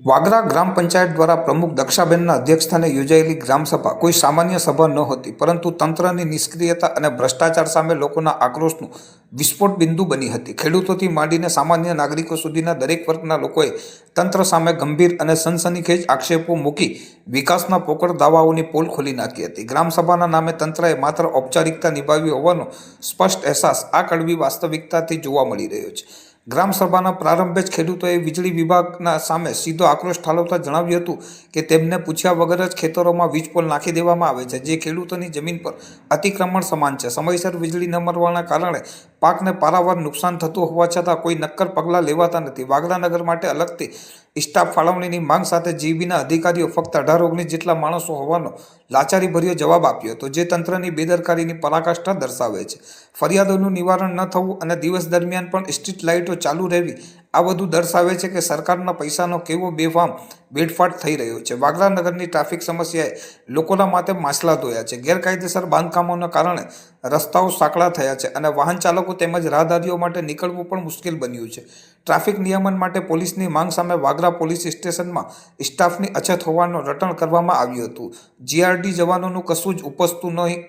વાગરા ગ્રામ પંચાયત દ્વારા પ્રમુખ દક્ષાબેનના અધ્યક્ષસ્થાને યોજાયેલી ગ્રામસભા કોઈ સામાન્ય સભા ન હતી, પરંતુ તંત્રની નિષ્ક્રિયતા અને ભ્રષ્ટાચાર સામે લોકોના આક્રોશનું વિસ્ફોટ બિંદુ બની હતી. ખેડૂતોથી માંડીને સામાન્ય નાગરિકો સુધીના દરેક વર્ગના લોકોએ તંત્ર સામે ગંભીર અને સનસનીખેજ આક્ષેપો મૂકી વિકાસના પોકળ દાવાઓની પોલ ખોલી નાખી હતી. ગ્રામસભાના નામે તંત્રએ માત્ર ઔપચારિકતા નિભાવી હોવાનો સ્પષ્ટ અહેસાસ આ કડવી વાસ્તવિકતાથી જોવા મળી રહ્યો છે. ગ્રામસભાના પ્રારંભે જ ખેડૂતોએ વીજળી વિભાગના સામે સીધો આક્રોશ ઠાલવતા જણાવ્યું હતું કે તેમને પૂછ્યા વગર જ ખેતરોમાં વીજપોલ નાખી દેવામાં આવે છે. જે ખેડૂતોની જમીન પર અતિક્રમણ સમાન છે. સમયસર વીજળી ન મળવાના કારણે પાકને પારાવાર નુકસાન થતું હોવા છતાં કોઈ નક્કર પગલાં લેવાતા નથી. વાગડાનગર માટે અલગથી સ્ટાફ ફાળવણીની માંગ સાથે જીબીના અધિકારીઓ ફક્ત અઢાર ઓગણીસ જેટલા માણસો હોવાનો લાચારીભર્યો જવાબ આપ્યો હતો, જે તંત્રની બેદરકારીની પરાકાષ્ઠા દર્શાવે છે. ફરિયાદોનું નિવારણ ન થવું અને દિવસ દરમિયાન પણ સ્ટ્રીટ લાઇટો ચાલુ રહેવી આ બધું દર્શાવે છે કે સરકારના પૈસાનો કેવો બેફામ વેડફાટ થઈ રહ્યો છે. વાગરા નગરની ટ્રાફિક સમસ્યાએ લોકોના માટે માછલા ધોયા છે. ગેરકાયદેસર બાંધકામોના કારણે રસ્તાઓ સાંકડા થયા છે અને વાહન ચાલકો તેમજ રાહદારીઓ માટે નીકળવું પણ મુશ્કેલ બન્યું છે. ટ્રાફિક નિયમન માટે પોલીસની માંગ સામે વાગરા પોલીસ સ્ટેશનમાં સ્ટાફની અછત હોવાનું રટણ કરવામાં આવ્યું હતું. જીઆરડી જવાનોનું કશું જ ઉપસતું નહીં.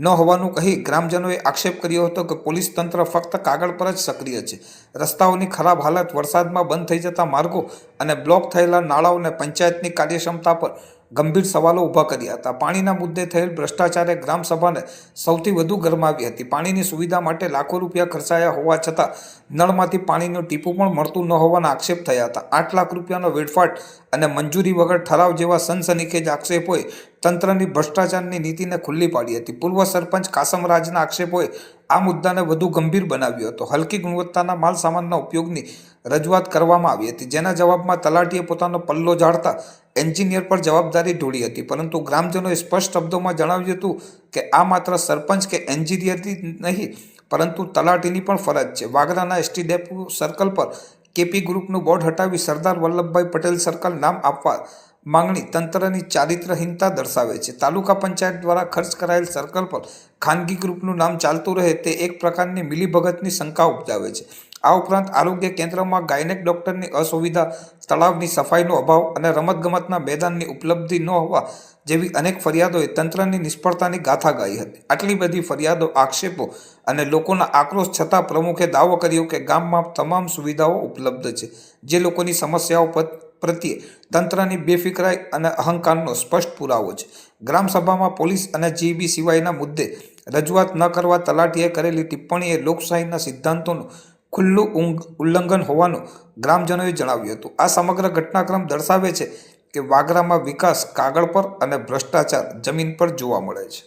ન હોવાનું કહી ગ્રામજનોએ આક્ષેપ કર્યો હતો કે પોલીસ તંત્ર ફક્ત કાગળ પર જ સક્રિય છે. રસ્તાઓની ખરાબ હાલત વરસાદમાં બંધ થઈ જતા માર્ગો અને બ્લોક થયેલા નાળાઓને પંચાયતની કાર્યક્ષમતા પર ગંભીર સવાલો ઊભા કર્યા હતા. પાણીના મુદ્દે થયેલ ભ્રષ્ટાચારે ગ્રામસભાને સૌથી વધુ ગરમાવી હતી. પાણીની સુવિધા માટે લાખો રૂપિયા ખર્ચાયા હોવા છતાં નળમાંથી પાણીનું ટીપું પણ મળતું ન હોવાના આક્ષેપ થયા હતા. આઠ લાખ રૂપિયાનો વેડફાટ અને મંજૂરી વગર ઠરાવ જેવા સનસનીખેજ આક્ષેપોએ તંત્રની ભ્રષ્ટાચારની નીતિને ખુલ્લી પાડી હતી. પૂર્વ સરપંચ કાસમરાજના આક્ષેપોએ આ મુદ્દાને વધુ ગંભીર બનાવ્યો હતો. હલકી ગુણવત્તાના માલ સામાનના ઉપયોગની રજૂઆત કરવામાં આવી હતી, જેના જવાબમાં તલાટીએ પોતાનો પલ્લો જાળતા એન્જિનિયર પર જવાબદારી ઢોળી હતી. પરંતુ ગ્રામજનોએ સ્પષ્ટ શબ્દોમાં જણાવ્યું હતું કે આ માત્ર સરપંચ કે એન્જિનિયરની નહીં, પરંતુ તલાટીની પણ ફરજ છે. વાગરાના એસટી ડેપો સર્કલ પર કેપી ગ્રુપનું બોર્ડ હટાવી સરદાર વલ્લભભાઈ પટેલ સર્કલ નામ આપવા માંગણી તંત્રની ચારિત્રહીનતા દર્શાવે છે. તાલુકા પંચાયત દ્વારા ખર્ચ કરાયેલ સર્કલ પર ખાનગી ગ્રુપનું નામ ચાલતું રહે તે એક પ્રકારની મિલીભગતની શંકા ઉપજાવે છે. આ ઉપરાંત આરોગ્ય કેન્દ્રમાં ગાયનેક ડોક્ટરની અસુવિધા, તળાવની સફાઈનો અભાવ અને રમતગમતના મેદાનની ઉપલબ્ધિ ન હોવા જેવી અનેક ફરિયાદોએ તંત્રની નિષ્ફળતાની ગાથા ગાઈ હતી. આટલી બધી ફરિયાદો, આક્ષેપો અને લોકોના આક્રોશ છતાં પ્રમુખે દાવો કર્યો કે ગામમાં તમામ સુવિધાઓ ઉપલબ્ધ છે. જે લોકોની સમસ્યાઓ પર પ્રત્યે તંત્રની બેફિકરાઈ અને અહંકારનો સ્પષ્ટ પુરાવો છે. ગ્રામસભામાં પોલીસ અને જીબી સિવાયના મુદ્દે રજૂઆત ન કરવા તલાટીએ કરેલી ટિપ્પણીએ લોકશાહીના સિદ્ધાંતોનું ખુલ્લું ઊંઘ ઉલ્લંઘન હોવાનું ગ્રામજનોએ જણાવ્યું હતું. આ સમગ્ર ઘટનાક્રમ દર્શાવે છે કે વાગરામાં વિકાસ કાગળ પર અને ભ્રષ્ટાચાર જમીન પર જોવા મળે છે.